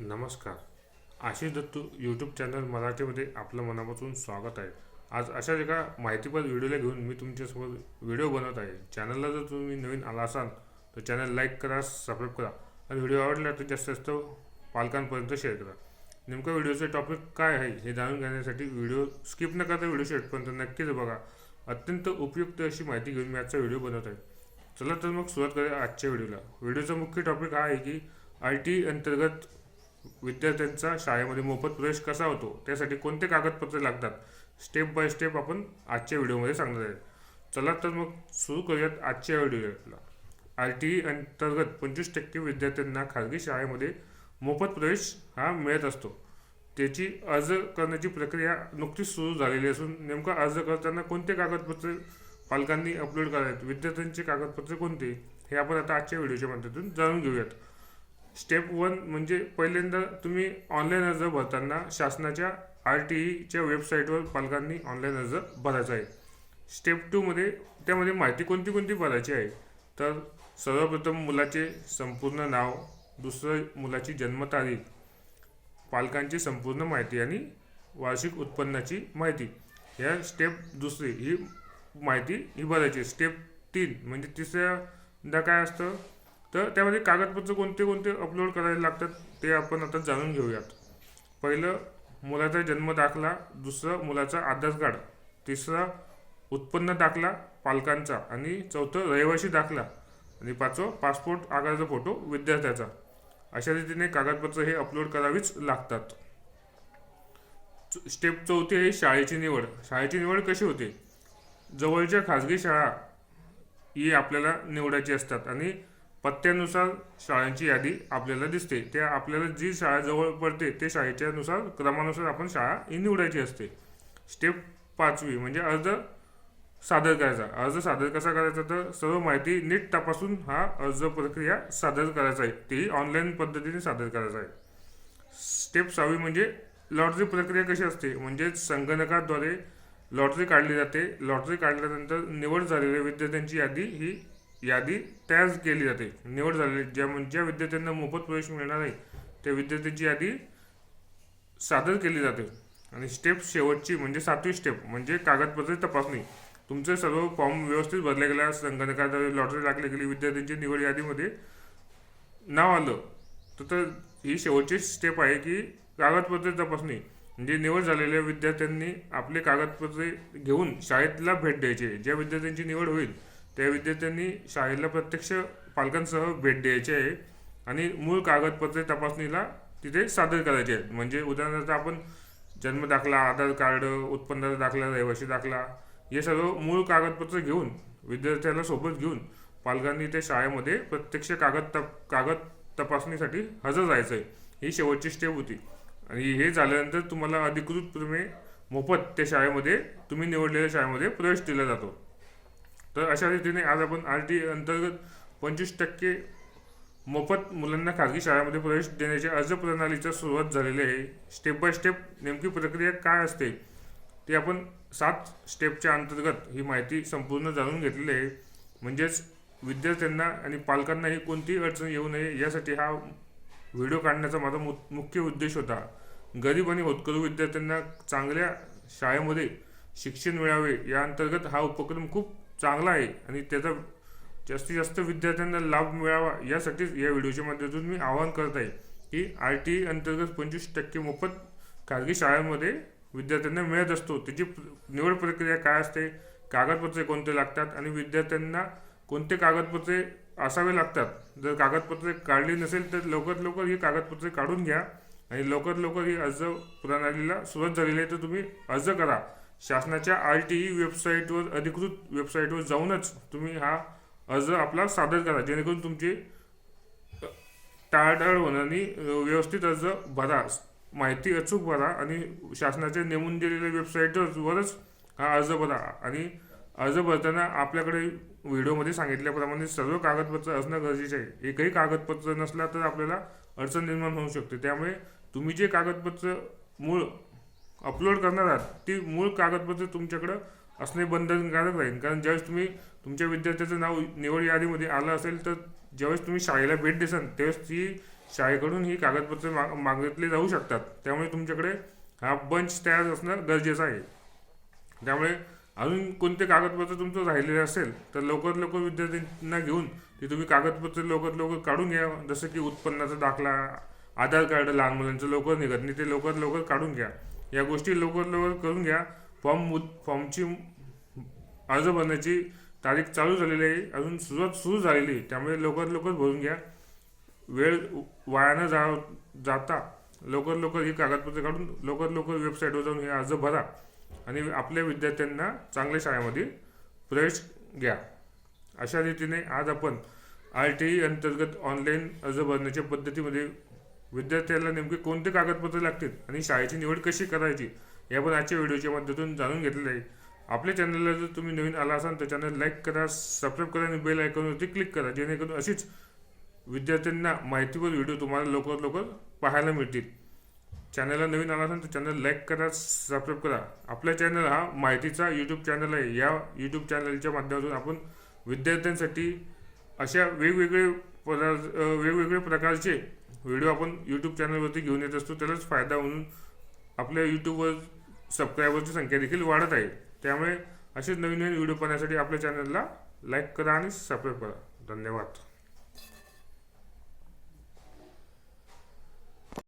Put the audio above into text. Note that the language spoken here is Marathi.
नमस्कार. आशिष दत्तू यूट्यूब चॅनल मराठीमध्ये आपलं मनापासून स्वागत आहे. आज अशाच एका माहितीपर व्हिडिओला घेऊन मी तुमच्यासोबत व्हिडिओ बनवत आहे. चॅनलला जर तुम्ही नवीन आला असाल तर चॅनल लाईक करा सबस्क्राईब करा आणि व्हिडिओ आवडला तर जास्तीत जास्त पालकांपर्यंत शेअर करा. नेमका व्हिडिओचं टॉपिक काय आहे हे जाणून घेण्यासाठी व्हिडिओ स्किप न करता व्हिडिओ शेवटपर्यंत नक्कीच बघा. अत्यंत उपयुक्त अशी माहिती घेऊन मी आजचा व्हिडिओ बनवत आहे. चला तर मग सुरुवात करूया आजच्या व्हिडिओला व्हिडिओचा मुख्य टॉपिक हा आहे की आय टी अंतर्गत विद्यार्थ्यांचा शाळेमध्ये मोफत प्रवेश कसा होतो त्यासाठी कोणते कागदपत्रे लागतात स्टेप बाय स्टेप आपण आजच्या व्हिडिओमध्ये सांगणार आहे. चला तर मग सुरू करूयात आजच्या व्हिडिओला. आर टी ई अंतर्गत पंचवीस टक्के विद्यार्थ्यांना खाजगी शाळेमध्ये मोफत प्रवेश हा मिळत असतो. त्याची अर्ज करण्याची प्रक्रिया नुकतीच सुरू झालेली असून नेमका अर्ज करताना कोणते कागदपत्रे पालकांनी अपलोड करावेत विद्यार्थ्यांचे कागदपत्रे कोणते हे आपण आता आजच्या व्हिडिओच्या माध्यमातून जाणून घेऊयात. स्टेप वन म्हणजे पहिल्यांदा तुम्ही ऑनलाईन अर्ज भरताना शासनाच्या आर टी ईच्या वेबसाईटवर पालकांनी ऑनलाईन अर्ज भरायचा आहे. स्टेप टूमध्ये त्यामध्ये माहिती कोणती कोणती भरायची आहे? तर सर्वप्रथम मुलाचे संपूर्ण नाव दुसरं मुलाची जन्मतारीख पालकांची संपूर्ण माहिती आणि वार्षिक उत्पन्नाची माहिती. या स्टेप दुसरी ही माहिती ही भरायची स्टेप तीन म्हणजे तिसऱ्यांदा काय असतं? तर त्यामध्ये कागदपत्र कोणते कोणते अपलोड करायला लागतात ते आपण आता जाणून घेऊयात. पहिलं मुलाचा जन्म दाखला. दुसरं मुलाचा आधार कार्ड तिसरा उत्पन्न दाखला पालकांचा. आणि चौथं रहिवासी दाखला. आणि पाचवं पासपोर्ट आकाराचा फोटो विद्यार्थ्याचा. अशा रीतीने कागदपत्र हे अपलोड करावीच लागतात. स्टेप चौथी आहे शाळेची निवड. शाळेची निवड कशी होते? जवळच्या खाजगी शाळा ही आपल्याला निवडायची असतात. आणि पत्त्यानुसार शाळांची यादी आपल्याला दिसते. त्या आपल्याला जी शाळा जवळ पडते ते शाळेच्या नुसार क्रमानुसार आपण शाळा ही निवडायची असते. स्टेप पाचवी म्हणजे अर्ज सादर करायचा. अर्ज सादर कसा करायचा? तर सर्व माहिती नीट तपासून हा अर्ज प्रक्रिया सादर करायचा आहे. तेही ऑनलाईन पद्धतीने सादर करायचा आहे. स्टेप सहावी म्हणजे लॉटरी प्रक्रिया कशी असते? म्हणजे संगणकाद्वारे लॉटरी काढली जाते. लॉटरी काढल्यानंतर निवड झालेल्या विद्यार्थ्यांची यादी ही यादी तयार केली जाते. निवड झालेली ज्या ज्या विद्यार्थ्यांना मोफत प्रवेश मिळणार आहे त्या विद्यार्थ्यांची यादी सादर केली जाते. आणि स्टेप शेवटची म्हणजे सातवी स्टेप म्हणजे कागदपत्रे तपासणी. तुमचे सर्व फॉर्म व्यवस्थित भरले गेला संगणकाद्वारे लॉटरी लागली गेली विद्यार्थ्यांची निवड यादीमध्ये नाव आलं तर तर ही शेवटची स्टेप आहे की कागदपत्रे तपासणी. म्हणजे निवड झालेल्या विद्यार्थ्यांनी आपले कागदपत्रे घेऊन शाळेतला भेट द्यायची. ज्या विद्यार्थ्यांची निवड होईल त्या विद्यार्थ्यांनी शाळेला प्रत्यक्ष पालकांसह भेट द्यायची आहे. आणि मूळ कागदपत्रे तपासणीला तिथे सादर करायचे आहेत. म्हणजे उदाहरणार्थ आपण जन्म दाखला आधार कार्ड उत्पन्नाचा दाखला रहिवासी दाखला हे सर्व मूळ कागदपत्र घेऊन विद्यार्थ्याला सोबत घेऊन पालकांनी त्या शाळेमध्ये प्रत्यक्ष कागद तप कागद तपासणीसाठी हजर राहायचं आहे. ही शेवटची स्टेप होती. आणि हे झाल्यानंतर तुम्हाला अधिकृतपणे मोफत त्या शाळेमध्ये तुम्ही निवडलेल्या शाळेमध्ये प्रवेश दिला जातो. तर अशा रीतीने आज आपण आर टी अंतर्गत पंचवीस टक्के मोफत मुलांना खाजगी शाळेमध्ये प्रवेश देण्याच्या अर्ज प्रणालीचा सुरुवात झालेली आहे. स्टेप बाय स्टेप नेमकी प्रक्रिया काय असते ते आपण सात स्टेपच्या अंतर्गत ही माहिती संपूर्ण जाणून घेतलेली आहे. म्हणजेच विद्यार्थ्यांना आणि पालकांनाही कोणतीही अडचण येऊ नये यासाठी हा व्हिडिओ काढण्याचा माझा मु मुख्य उद्देश होता. गरीब आणि होतकरू विद्यार्थ्यांना चांगल्या शाळेमध्ये शिक्षण मिळावे या अंतर्गत हा उपक्रम खूप चांगला आहे आणि त्याचा जास्तीत जास्त विद्यार्थ्यांना लाभ मिळावा यासाठीच या व्हिडिओच्या माध्यमातून मी आवाहन करत आहे की आर टी अंतर्गत पंचवीस टक्के मोफत खाजगी शाळांमध्ये विद्यार्थ्यांना मिळत असतो. त्याची निवड प्रक्रिया काय असते? कागदपत्रे कोणते लागतात? आणि विद्यार्थ्यांना कोणते कागदपत्रे असावे लागतात? जर कागदपत्रे काढली नसेल तर लवकरात लवकर ही कागदपत्रे काढून घ्या आणि लवकरात लवकर ही अर्ज प्रणालीला सुरुवात झालेली आहे तर तुम्ही अर्ज करा. शासनाच्या आर टी ई वेबसाईटवर अधिकृत वेबसाईटवर जाऊनच तुम्ही हा अर्ज आपला सादर करा. जेणेकरून तुमची टाळाटाळ होणार आणि व्यवस्थित अर्ज भरा. माहिती अचूक भरा आणि शासनाच्या नेमून दिलेल्या वेबसाईटवरच हा अर्ज भरा. आणि अर्ज भरताना आपल्याकडे व्हिडिओमध्ये सांगितल्याप्रमाणे सर्व कागदपत्र असणं गरजेचे आहे. एकही कागदपत्र नसला तर आपल्याला अडचण निर्माण होऊ शकते. त्यामुळे तुम्ही जे कागदपत्र मूळ अपलोड करणार आहात ती मूळ कागदपत्रे तुमच्याकडं असणे बंधनकारक राहील. कारण ज्यावेळेस तुम्ही तुमच्या विद्यार्थ्याचं नाव निवड यादीमध्ये आलं असेल तर ज्यावेळेस तुम्ही शाळेला भेट देसाल त्यावेळेस ती शाळेकडून ही कागदपत्रे मा मागितली जाऊ शकतात. त्यामुळे तुमच्याकडे हा बंच तयार असणं गरजेचं आहे. त्यामुळे अजून कोणते कागदपत्र तुमचं राहिलेले असेल तर लवकर लवकर विद्यार्थ्यांना घेऊन ते तुम्ही कागदपत्र लवकर लवकर काढून घ्या. जसं की उत्पन्नाचा दाखला आधार कार्ड लहान मुलांचं लवकर निघत नाही ते लवकरात लवकर काढून घ्या. या गोष्टी लवकर लवकर करून घ्या. फॉर्म फॉर्मची अर्ज भरण्याची तारीख चालू झालेली आहे. अजून सुरुवात सुरू झालेली आहे. त्यामुळे लवकर लवकर भरून घ्या. वेळ वाया न जा जाता. लवकर लवकर ही कागदपत्रे काढून लवकर लवकर वेबसाईटवर जाऊन हे अर्ज भरा. आणि आपल्या विद्यार्थ्यांना चांगल्या शाळेमध्ये प्रवेश घ्या. अशा रीतीने आज आपण आर टी ई अंतर्गत ऑनलाईन अर्ज भरण्याच्या पद्धतीमध्ये विद्यार्थ्याला नेमके कोणते कागदपत्र लागतील आणि शाळेची निवड कशी करायची या पण आजच्या व्हिडिओच्या माध्यमातून जाणून घेतलेलं आहे. आपल्या चॅनलला जर तुम्ही नवीन आला असाल तर चॅनल लाईक करा सबस्क्राईब करा आणि बेल आयकॉनवरती क्लिक करा जेणेकरून अशीच विद्यार्थ्यांना माहितीवर व्हिडिओ तुम्हाला लवकर लवकर पाहायला मिळतील. चॅनलला नवीन आला असेल तर चॅनल लाईक करा सबस्क्राईब करा. आपला चॅनल हा माहितीचा यूट्यूब चॅनल आहे. या यूट्यूब चॅनलच्या माध्यमातून आपण विद्यार्थ्यांसाठी अशा वेगवेगळे पदार्थ वेगवेगळे प्रकारचे व्हिडिओ आपण यूट्यूब चॅनलवरती घेऊन येत असतो त्यालाच फायदा म्हणून आपल्या यूट्यूबवर सबस्क्रायबरची संख्या देखील वाढत आहे. त्यामुळे असेच नवीन नवीन व्हिडिओ पाहण्यासाठी आपल्या चॅनलला लाईक करा आणि सबस्क्राईब करा. धन्यवाद.